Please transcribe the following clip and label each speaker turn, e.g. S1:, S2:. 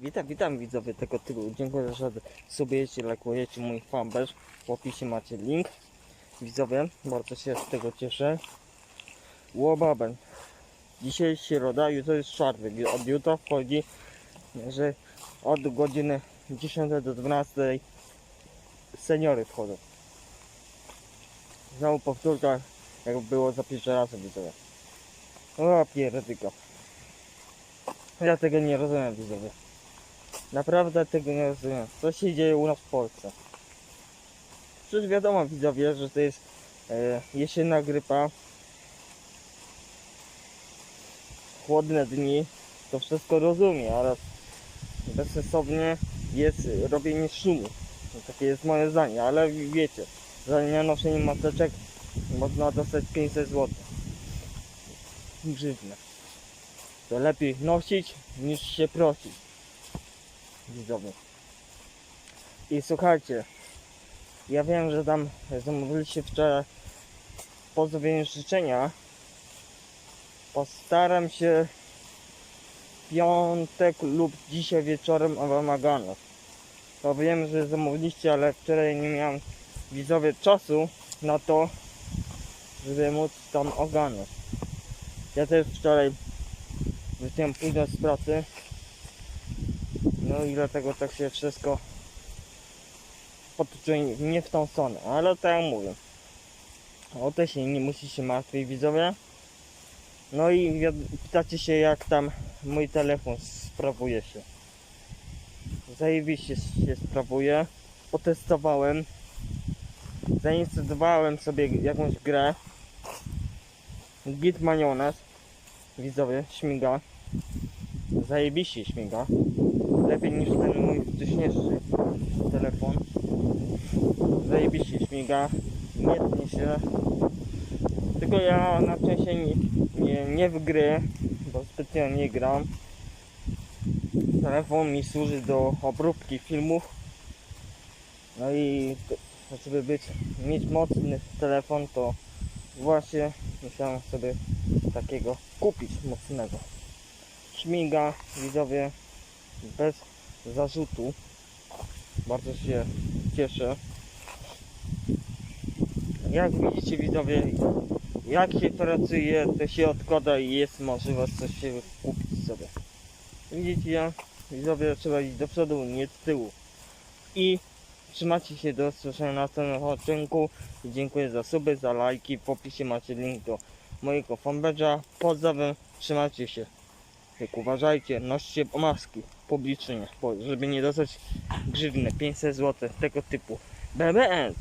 S1: Witam, witam widzowie tego typu. Dziękuję, że subujecie, lajkujecie mój fanpage. W opisie macie link. Widzowie, bardzo się z tego cieszę. Łobaben. Dzisiaj środa, jutro jest czwartek. Od jutra wchodzi, że od godziny 10 do 12 seniory wchodzą. Znowu powtórka, jak było za pierwszy raz widzowie. O pierdyka. Ja tego nie rozumiem widzowie. Naprawdę tego nie rozumiem. Co się dzieje u nas w Polsce? Przecież wiadomo widzowie, że to jest e, jesienna grypa. Chłodne dni. To wszystko rozumie, ale bezsensownie jest robienie szumu. Takie jest moje zdanie, ale wiecie, za nienoszenie maseczek można dostać 500 zł. Grzywne. To lepiej nosić niż się prosić. Widzowie. I słuchajcie, ja wiem, że tam zamówiliście wczoraj pozdrowienie życzenia. Postaram się piątek lub dzisiaj wieczorem wam ogarnąć. To wiem, że zamówiliście, ale wczoraj nie miałem widzowie czasu na to, żeby móc tam ogarnąć. Ja też wczoraj wróciłem późno z pracy. No i dlatego tak się wszystko potoczyło nie w tą stronę, ale tak jak mówię. O to się nie musi się martwić widzowie. No i pytacie się jak tam mój telefon sprawuje się. Zajebiście się sprawuje. Potestowałem. Zainstalowałem sobie jakąś grę. Git Maniones. Widzowie, śmiga. Zajebiście śmiga. Lepiej niż ten mój wcześniejszy telefon. Zajebiście śmiga. Nie się. Tylko ja na szczęście nie, nie, nie w gry, bo specjalnie nie gram. Telefon mi służy do obróbki filmów. No i żeby być, mieć mocny telefon, to właśnie musiałem sobie takiego kupić mocnego. Śmiga, widzowie, bez zarzutu. Bardzo się cieszę. Jak widzicie widzowie, jak się pracuje, to się odkłada i jest możliwość coś się kupić sobie. Widzicie, widzowie, trzeba iść do przodu, nie z tyłu. I trzymajcie się do usłyszenia na następnym odcinku. Dziękuję za suby, za lajki. W opisie macie link do mojego fanpage'a. Pozdrawiam, trzymajcie się. Jak uważajcie, noście maski publicznie, żeby nie dostać grzywny 500 zł tego typu. BBN.